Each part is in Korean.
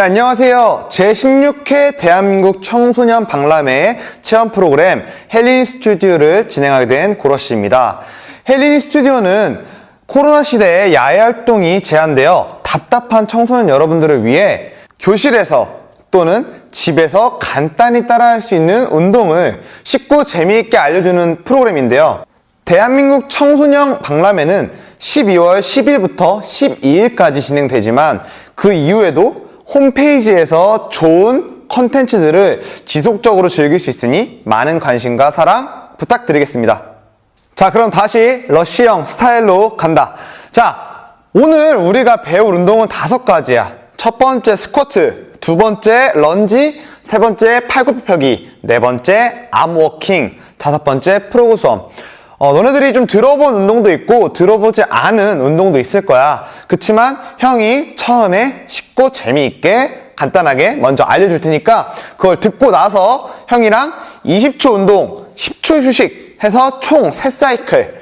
네, 안녕하세요. 제16회 대한민국 청소년 박람회 체험 프로그램 헬린 스튜디오를 진행하게 된 고러시입니다. 헬린 스튜디오는 코로나 시대에 야외 활동이 제한되어 답답한 청소년 여러분들을 위해 교실에서 또는 집에서 간단히 따라할 수 있는 운동을 쉽고 재미있게 알려주는 프로그램인데요. 대한민국 청소년 박람회는 12월 10일부터 12일까지 진행되지만 그 이후에도 홈페이지에서 좋은 컨텐츠들을 지속적으로 즐길 수 있으니 많은 관심과 사랑 부탁드리겠습니다. 자, 그럼 다시 러쉬형 스타일로 간다. 자, 오늘 우리가 배울 운동은 다섯 가지야. 첫 번째 스쿼트, 두 번째 런지, 세 번째 팔굽혀펴기, 네 번째 암워킹, 다섯 번째 프로그섬. 어, 너네들이 좀 들어본 운동도 있고 들어보지 않은 운동도 있을 거야. 그치만 형이 처음에 쉽고 재미있게 간단하게 먼저 알려줄 테니까 그걸 듣고 나서 형이랑 20초 운동, 10초 휴식 해서 총 3사이클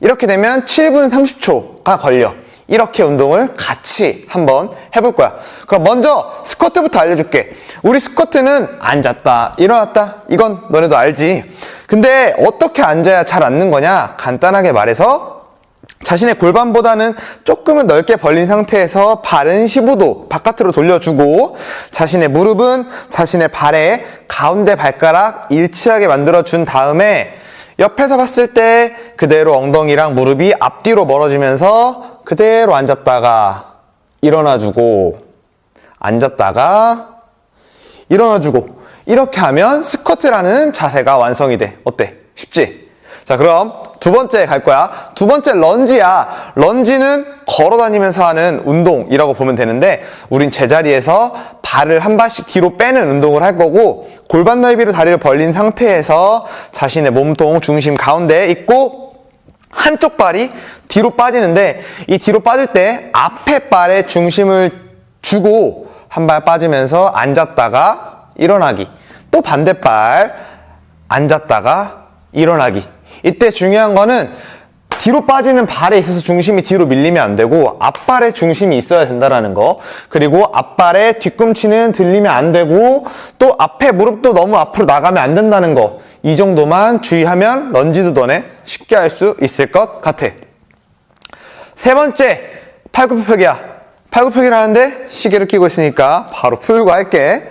이렇게 되면 7분 30초가 걸려. 이렇게 운동을 같이 한번 해볼 거야. 그럼 먼저 스쿼트부터 알려줄게. 우리 스쿼트는 앉았다, 일어났다. 이건 너네도 알지. 근데 어떻게 앉아야 잘 앉는 거냐? 간단하게 말해서 자신의 골반보다는 조금은 넓게 벌린 상태에서 발은 15도 바깥으로 돌려주고 자신의 무릎은 자신의 발에 가운데 발가락 일치하게 만들어준 다음에 옆에서 봤을 때 그대로 엉덩이랑 무릎이 앞뒤로 멀어지면서 그대로 앉았다가 일어나주고 앉았다가 일어나주고 이렇게 하면 스쿼트라는 자세가 완성이 돼. 어때? 쉽지? 자, 그럼 두 번째 갈 거야. 두 번째 런지야. 런지는 걸어 다니면서 하는 운동이라고 보면 되는데, 우린 제자리에서 발을 한 발씩 뒤로 빼는 운동을 할 거고, 골반 넓이로 다리를 벌린 상태에서 자신의 몸통 중심 가운데에 있고, 한쪽 발이 뒤로 빠지는데, 이 뒤로 빠질 때 앞에 발에 중심을 주고, 한 발 빠지면서 앉았다가 일어나기. 또 반대발 앉았다가 일어나기. 이때 중요한 거는 뒤로 빠지는 발에 있어서 중심이 뒤로 밀리면 안 되고 앞발에 중심이 있어야 된다라는 거. 그리고 앞발에 뒤꿈치는 들리면 안 되고 또 앞에 무릎도 너무 앞으로 나가면 안 된다는 거. 이 정도만 주의하면 런지도 너네 쉽게 할 수 있을 것 같아. 세 번째 팔굽혀펴기야. 팔굽혀펴기를 하는데 시계를 끼고 있으니까 바로 풀고 할게.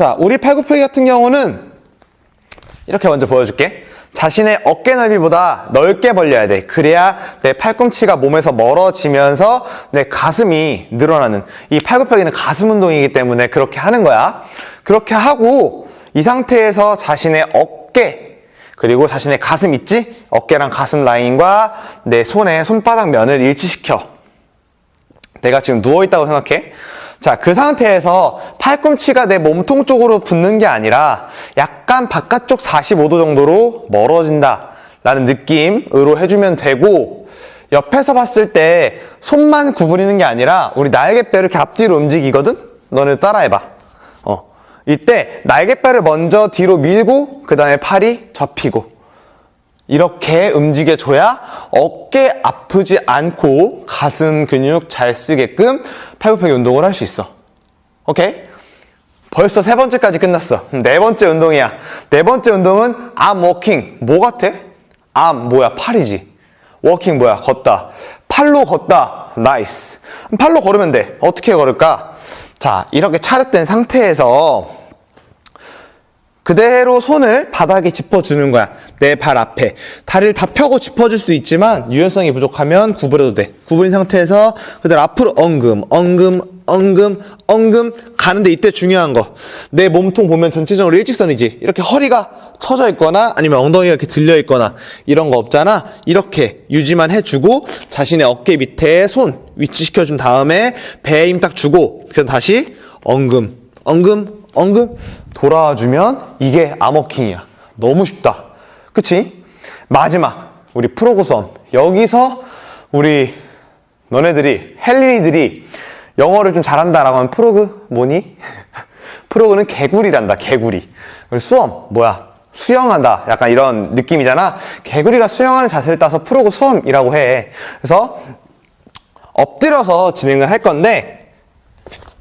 자, 우리 팔굽혀펴기 같은 경우는 이렇게 먼저 보여줄게. 자신의 어깨 넓이보다 넓게 벌려야 돼. 그래야 내 팔꿈치가 몸에서 멀어지면서 내 가슴이 늘어나는. 이 팔굽혀펴기는 가슴 운동이기 때문에 그렇게 하는 거야. 그렇게 하고 이 상태에서 자신의 어깨 그리고 자신의 가슴 있지? 어깨랑 가슴 라인과 내 손의 손바닥 면을 일치시켜. 내가 지금 누워있다고 생각해. 자, 그 상태에서 팔꿈치가 내 몸통 쪽으로 붙는 게 아니라 약간 바깥쪽 45도 정도로 멀어진다. 라는 느낌으로 해주면 되고, 옆에서 봤을 때 손만 구부리는 게 아니라 우리 날개뼈를 이렇게 앞뒤로 움직이거든? 너네 따라해봐. 어. 이때 날개뼈를 먼저 뒤로 밀고, 그 다음에 팔이 접히고. 이렇게 움직여줘야 어깨 아프지 않고 가슴 근육 잘 쓰게끔 팔굽혀펴기 운동을 할 수 있어. 오케이? 벌써 세 번째까지 끝났어. 네 번째 운동이야. 네 번째 운동은 암 워킹. 뭐 같아? 암 뭐야? 팔이지. 워킹 뭐야? 걷다. 팔로 걷다. 나이스. 팔로 걸으면 돼. 어떻게 걸을까? 자, 이렇게 차렷된 상태에서 그대로 손을 바닥에 짚어주는 거야. 내 발 앞에. 다리를 다 펴고 짚어줄 수 있지만 유연성이 부족하면 구부려도 돼. 구부린 상태에서 그대로 앞으로 엉금, 엉금, 엉금, 엉금 가는데 이때 중요한 거. 내 몸통 보면 전체적으로 일직선이지. 이렇게 허리가 처져 있거나 아니면 엉덩이가 이렇게 들려 있거나 이런 거 없잖아. 이렇게 유지만 해주고 자신의 어깨 밑에 손 위치시켜준 다음에 배에 힘 딱 주고 그럼 다시 엉금, 엉금, 엉금 돌아와주면 이게 암워킹이야. 너무 쉽다. 그치? 마지막 우리 프로고섬 여기서 우리 너네들이 헬린이들이 영어를 좀 잘한다라고 하면 프로그 뭐니? 프로그는 개구리란다 개구리 수험 뭐야 수영한다 약간 이런 느낌이잖아 개구리가 수영하는 자세를 따서 프로그 수험이라고 해 그래서 엎드려서 진행을 할 건데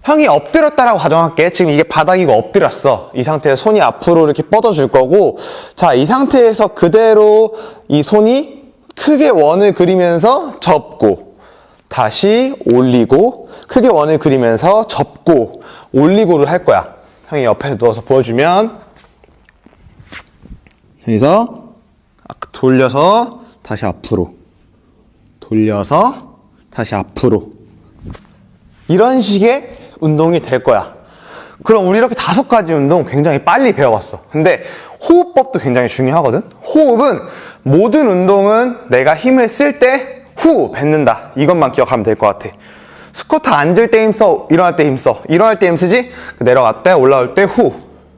형이 엎드렸다라고 가정할게. 지금 이게 바닥이고 엎드렸어. 이 상태에서 손이 앞으로 이렇게 뻗어줄 거고. 자, 이 상태에서 그대로 이 손이 크게 원을 그리면서 접고. 다시 올리고. 크게 원을 그리면서 접고. 올리고를 할 거야. 형이 옆에서 누워서 보여주면. 여기서 돌려서 다시 앞으로. 돌려서 다시 앞으로. 이런 식의 운동이 될 거야. 그럼 우리 이렇게 다섯 가지 운동 굉장히 빨리 배워왔어. 근데 호흡법도 굉장히 중요하거든. 호흡은 모든 운동은 내가 힘을 쓸 때 후 뱉는다. 이것만 기억하면 될 것 같아. 스쿼트 앉을 때 힘써, 일어날 때 힘써. 일어날 때 힘쓰지? 내려갔다 올라올 때 후.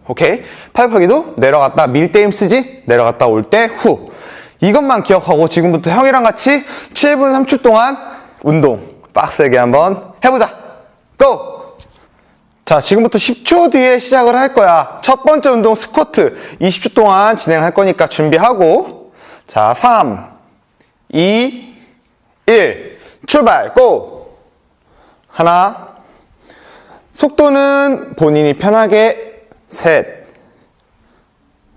오케이? 팔굽혀기도 내려갔다 밀 때 힘쓰지? 내려갔다 올 때 후. 이것만 기억하고 지금부터 형이랑 같이 7분 3초 동안 운동 빡세게 한번 해보자. 고! 자, 지금부터 10초 뒤에 시작을 할 거야. 첫 번째 운동 스쿼트. 20초 동안 진행할 거니까 준비하고. 자, 3 2 1 출발. 고! 하나. 속도는 본인이 편하게. 셋.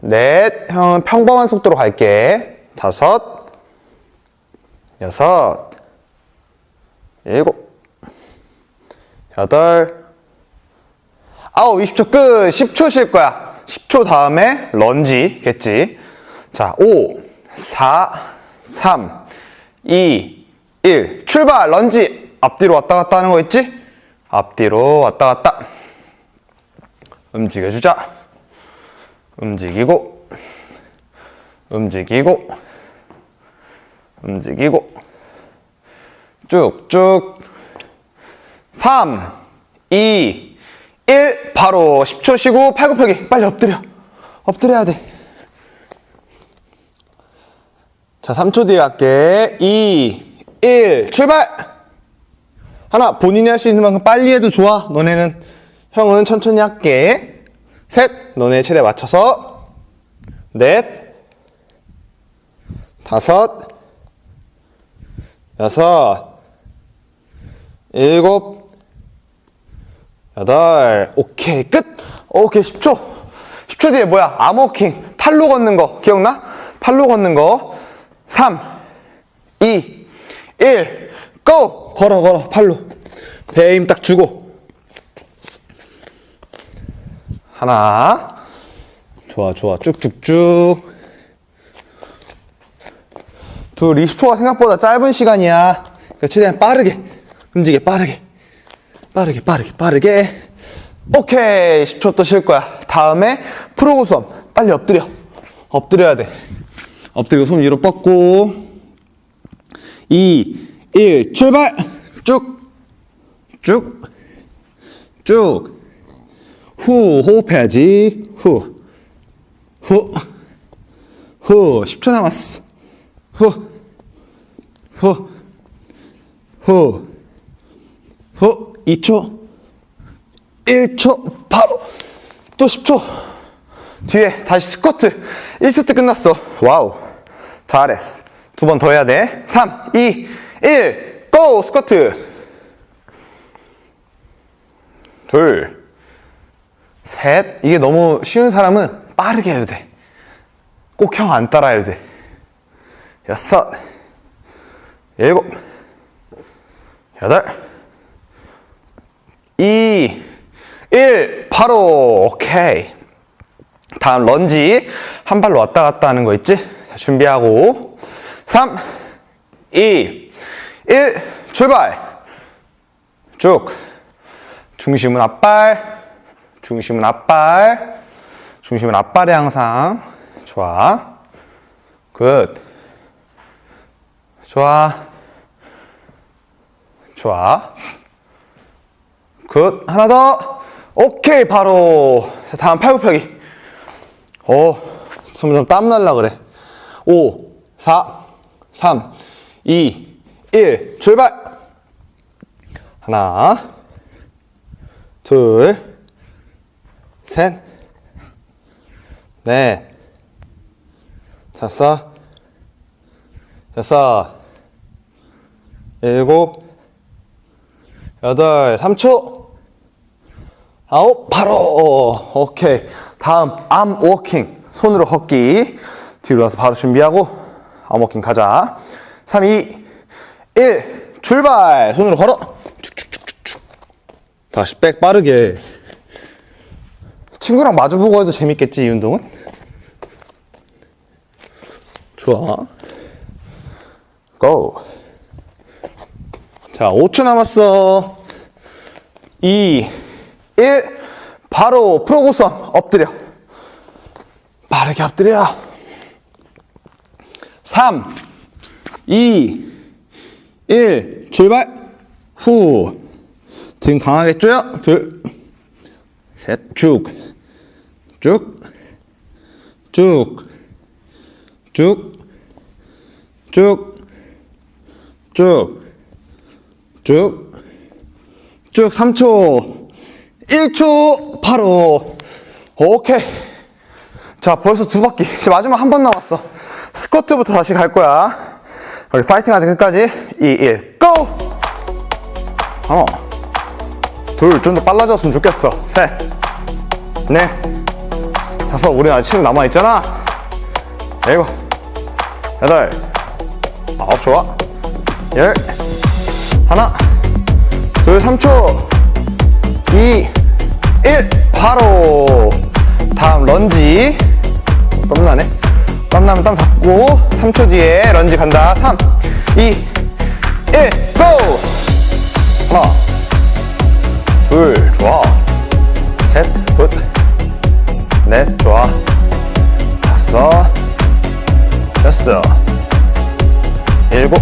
넷, 형은 평범한 속도로 갈게. 다섯, 여섯, 일곱, 여덟, 아홉, 20초 끝. 10초 쉴 거야. 10초 다음에 런지겠지. 자, 5, 4, 3, 2, 1. 출발! 런지! 앞뒤로 왔다 갔다 하는 거 있지? 앞뒤로 왔다 갔다. 움직여주자. 움직이고, 움직이고, 움직이고, 쭉쭉. 3, 2, 1, 바로 10초 쉬고 팔굽혀기 빨리 엎드려. 엎드려야 돼. 자, 3초 뒤에 갈게. 2, 1, 출발! 하나, 본인이 할 수 있는 만큼 빨리 해도 좋아. 너네는, 형은 천천히 할게. 셋, 너네 체대 맞춰서. 넷, 다섯, 여섯, 일곱, 여덟, 오케이, 끝! 오케이, 10초. 10초 뒤에 뭐야? 암호킹. 팔로 걷는 거. 기억나? 팔로 걷는 거. 3, 2, 1, 고! 걸어, 걸어, 팔로. 배에 힘 딱 주고. 하나. 좋아, 좋아. 쭉쭉쭉. 둘, 20초가 생각보다 짧은 시간이야. 그러니까 최대한 빠르게. 움직여, 빠르게. 빠르게, 빠르게, 빠르게. 오케이. 10초 또 쉴 거야. 다음에 프로고수엄. 빨리 엎드려. 엎드려야 돼. 엎드리고 손 위로 뻗고. 2, 1, 출발! 쭉. 쭉. 쭉. 후, 호흡해야지. 후. 후. 후. 10초 남았어. 후. 후. 후. 후. 2초. 1초. 바로. 또 10초. 뒤에 다시 스쿼트. 1세트 끝났어. 와우. 잘했어. 두 번 더 해야 돼. 3, 2, 1. 고! 스쿼트. 둘. 셋. 이게 너무 쉬운 사람은 빠르게 해도 돼. 꼭 형 안 따라 해도 돼. 여섯. 일곱. 여덟. 이. 일. 바로. 오케이. 다음 런지. 한 발로 왔다 갔다 하는 거 있지? 자, 준비하고. 3, 2, 1. 출발. 쭉. 중심은 앞발. 중심은 앞발. 중심은 앞발에 항상. 좋아. 굿. 좋아. 좋아. 굿. 하나 더. 오케이. 바로. 자, 다음 팔굽혀기. 오, 점점 땀 날라 그래. 5, 4, 3, 2, 1. 출발. 하나, 둘, 셋, 넷, 다섯, 여섯, 일곱, 여덟, 3초. 아홉, 바로. 오케이. 다음, 암 워킹. 손으로 걷기. 뒤로 와서 바로 준비하고, 암 워킹 가자. 3, 2, 1. 출발! 손으로 걸어. 다시 백 빠르게. 친구랑 마주보고 해도 재밌겠지, 이 운동은? 좋아. 고. 자, 5초 남았어. 2, 1. 바로 프로고선 엎드려. 빠르게 엎드려. 3, 2, 1. 출발. 후. 등 강하게 조여. 둘, 셋, 쭉. 쭉. 쭉. 쭉. 쭉. 쭉. 쭉. 쭉 3초. 1초. 바로. 오케이. 자, 벌써 두 바퀴. 이제 마지막 한 번 남았어. 스쿼트부터 다시 갈 거야. 우리 파이팅 하자, 끝까지. 2, 1, 고! 하나. 둘, 좀 더 빨라졌으면 좋겠어. 셋. 넷. 다섯. 우리 아직 체력 남아있잖아. 일곱. 여덟. 아홉, 좋아. 열. 하나. 둘, 3초. 2, 1. 바로. 다음 런지. 땀나네. 땀나면 땀 닦고. 3초 뒤에 런지 간다. 3, 2, 1. 고! 하나. 둘, 좋아. 셋, 굿. 넷, 좋아. 다섯. 여섯. 일곱.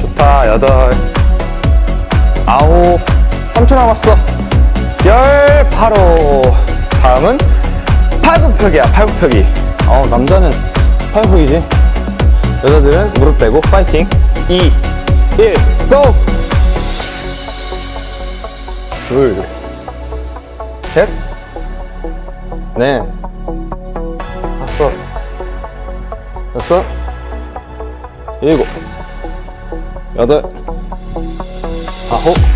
좋다. 여덟. 아홉. 3초 남았어. 열. 바로. 다음은 팔굽혀기야, 팔굽혀기. 어, 남자는 팔굽혀기지. 여자들은 무릎 빼고 파이팅. 2, 1, 고! 둘, 셋, 넷, 다섯, 여섯, 일곱, 여덟, 아홉,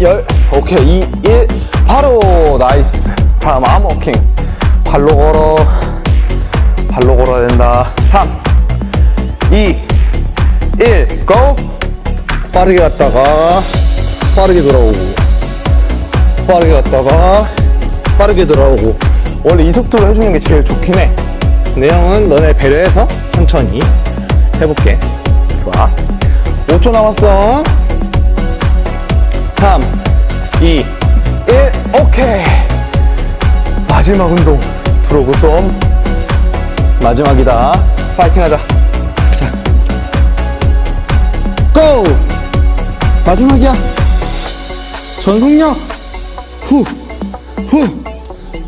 열. 오케이. 2, 1. 바로 나이스. 다음 암워킹. 발로 걸어. 발로 걸어야 된다. 3, 2, 1. 고! 빠르게 갔다가 빠르게 돌아오고 빠르게 갔다가 빠르게 돌아오고 원래 이 속도로 해주는 게 제일 좋긴 해 형은 너네 배려해서 천천히 해볼게 좋아 5초 남았어 3 2 1 오케이. 마지막 운동 프로그 솜 마지막이다. 파이팅 하자. 자. 고! 마지막이야. 전속력. 후, 후,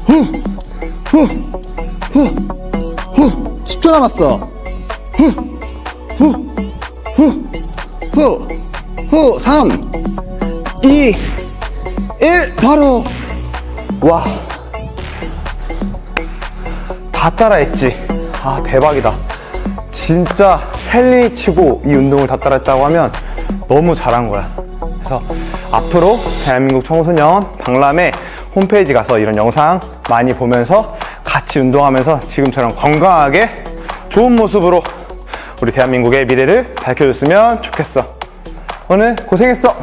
후, 후, 후, 후. 10초 남았어. 후, 후, 후, 후, 후. 3, 2, 1. 바로. 와. 다 따라했지. 아, 대박이다. 진짜 헬리 치고 이 운동을 다 따라했다고 하면 너무 잘한 거야. 그래서 앞으로 대한민국 청소년 박람회 홈페이지 가서 이런 영상 많이 보면서 같이 운동하면서 지금처럼 건강하게 좋은 모습으로 우리 대한민국의 미래를 밝혀줬으면 좋겠어. 오늘 고생했어.